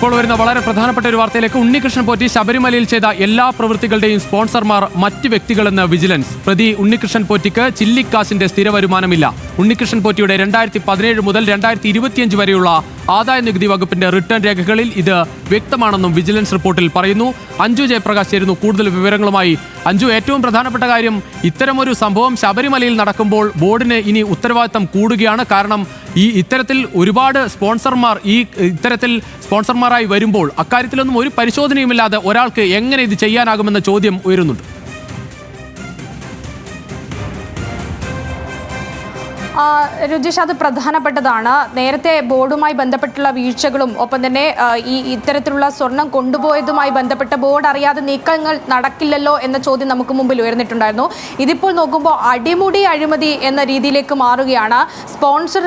ഇപ്പോൾ വരുന്ന വളരെ പ്രധാനപ്പെട്ട ഒരു വാർത്തയിലേക്ക് ഉണ്ണികൃഷ്ണൻ പോറ്റി ശബരിമലയിൽ ചെയ്ത എല്ലാ പ്രവൃത്തികളുടെയും സ്പോൺസർമാർ മറ്റ് വ്യക്തികളെന്ന് വിജിലൻസ്. പ്രതി ഉണ്ണികൃഷ്ണൻ പോറ്റിക്ക് ചില്ലിക്കാശിന്റെ സ്ഥിര വരുമാനമില്ല ഉണ്ണികൃഷ്ണൻ പോറ്റിയുടെ രണ്ടായിരത്തി പതിനേഴ് മുതൽ രണ്ടായിരത്തി ഇരുപത്തിയഞ്ച് വരെയുള്ള ആദായ നികുതി വകുപ്പിന്റെ റിട്ടേൺ രേഖകളിൽ ഇത് വ്യക്തമാണെന്നും വിജിലൻസ് റിപ്പോർട്ടിൽ പറയുന്നു. അഞ്ജു ജയപ്രകാശ് ചേരുന്നു. കൂടുതൽ വിവരങ്ങളുമായി അഞ്ജു ഏറ്റവും പ്രധാനപ്പെട്ട കാര്യം ഇത്തരമൊരു സംഭവം ശബരിമലയിൽ നടക്കുമ്പോൾ ബോർഡിന് ഇനി ഉത്തരവാദിത്തം കൂടുകയാണ്. കാരണം ഈ ഇത്തരത്തിൽ ഒരുപാട് സ്പോൺസർമാർ ഈ ഇത്തരത്തിൽ സ്പോൺസർമാരായി വരുമ്പോൾ അക്കാര്യത്തിലൊന്നും ഒരു പരിശോധനയുമില്ലാതെ ഒരാൾക്ക് എങ്ങനെ ഇത് ചെയ്യാനാകുമെന്ന ചോദ്യം ഉയരുന്നുണ്ട്. ആ, രുചിഷ് അത് പ്രധാനപ്പെട്ടതാണ്. നേരത്തെ ബോർഡുമായി ബന്ധപ്പെട്ടുള്ള വീഴ്ചകളും ഒപ്പം തന്നെ ഈ ഇത്തരത്തിലുള്ള സ്വർണം കൊണ്ടുപോയതുമായി ബന്ധപ്പെട്ട ബോർഡ് അറിയാതെ നീക്കങ്ങൾ നടക്കില്ലല്ലോ എന്ന ചോദ്യം നമുക്ക് മുമ്പിൽ ഉയർന്നിട്ടുണ്ടായിരുന്നു. ഇതിപ്പോൾ നോക്കുമ്പോൾ അടിമുടി അഴിമതി എന്ന രീതിയിലേക്ക് മാറുകയാണ്. സ്പോൺസർ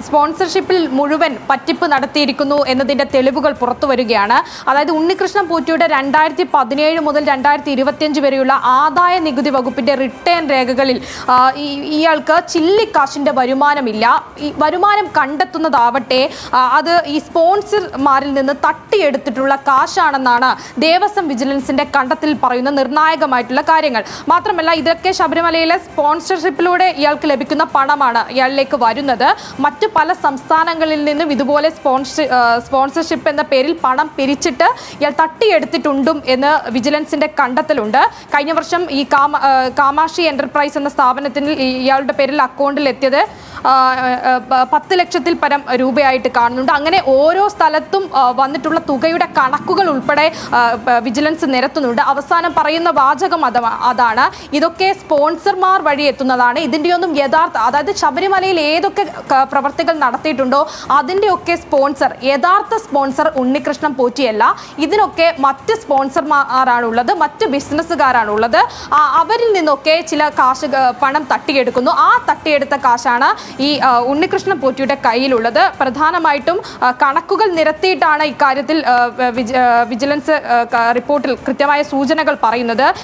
സ്പോൺസർഷിപ്പിൽ മുഴുവൻ പറ്റിപ്പ് നടത്തിയിരിക്കുന്നു എന്നതിന്റെ തെളിവുകൾ പുറത്തു വരികയാണ്. അതായത് ഉണ്ണികൃഷ്ണൻ പോറ്റിയുടെ രണ്ടായിരത്തി പതിനേഴ് മുതൽ രണ്ടായിരത്തി ഇരുപത്തിയഞ്ച് വരെയുള്ള ആദായ നികുതി വകുപ്പിന്റെ റിട്ടേൺ രേഖകളിൽ ഇയാൾക്ക് ഈ- ചില്ലിക്കാശിന്റെ വരുമാനമില്ല. ഈ വരുമാനം കണ്ടെത്തുന്നതാവട്ടെ അത് ഈ സ്പോൺസർമാരിൽ നിന്ന് തട്ടിയെടുത്തിട്ടുള്ള കാശാണെന്നാണ് ദേവസ്വം വിജിലൻസിന്റെ കണ്ടെത്തിൽ പറയുന്ന നിർണായകമായിട്ടുള്ള കാര്യങ്ങൾ. മാത്രമല്ല ഇതൊക്കെ ശബരിമലയിലെ സ്പോൺസർഷിപ്പിലൂടെ ഇയാൾക്ക് ലഭിക്കുന്ന പണമാണ് ഇയാളിലേക്ക് വരുന്നത്. മറ്റു പല സംസ്ഥാനങ്ങളിൽ നിന്നും ഇതുപോലെ സ്പോൺസർ സ്പോൺസർഷിപ്പ് എന്ന പേരിൽ പണം പിരിച്ചിട്ട് ഇയാൾ തട്ടിയെടുത്തിട്ടുണ്ടും എന്ന് വിജിലൻസിന്റെ കണ്ടെത്തലുണ്ട്. കഴിഞ്ഞ വർഷം ഈ കാമ കാമാക്ഷി എന്റർപ്രൈസ് എന്ന സ്ഥാപനത്തിൽ ഇയാളുടെ പേരിൽ അക്കൗണ്ടിൽ എത്തിയത് പ- പത്ത് ലക്ഷത്തിൽ പരം രൂപയായിട്ട് കാണുന്നുണ്ട്. അങ്ങനെ ഓരോ സ്ഥലത്തും വന്നിട്ടുള്ള തുകയുടെ കണക്കുകൾ ഉൾപ്പെടെ വിജിലൻസ് നിരത്തുന്നുണ്ട്. അവസാനം പറയുന്ന വാചകം അത അതാണ്. ഇതൊക്കെ സ്പോൺസർമാർ വഴി എത്തുന്നതാണ്. ഇതിന്റെയൊന്നും യഥാർത്ഥ അതായത് ശബരിമലയിൽ ഏതൊക്കെ പ്രവർത്തികൾ നടത്തിയിട്ടുണ്ടോ അതിന്റെയൊക്കെ സ്പോൺസർ യഥാർത്ഥ സ്പോൺസർ ഉണ്ണികൃഷ്ണൻ പോറ്റിയല്ല. ഇതിനൊക്കെ മറ്റ് സ്പോൺസർമാരാണുള്ളത് മറ്റ് ബിസിനസ്സുകാരാണുള്ളത്. അവരിൽ നിന്നൊക്കെ ചില കാശ് പണം തട്ടിയെടുക്കുന്നു. ആ തട്ടിയെടുത്ത കാശാണ് ഈ ഉണ്ണികൃഷ്ണൻ പോറ്റിയുടെ കയ്യിലുള്ളത്. പ്രധാനമായിട്ടും കണക്കുകൾ നിരത്തിയിട്ടാണ് ഇക്കാര്യത്തിൽ വിജിലൻസ് റിപ്പോർട്ടിൽ കൃത്യമായ സൂചനകൾ പറയുന്നത്.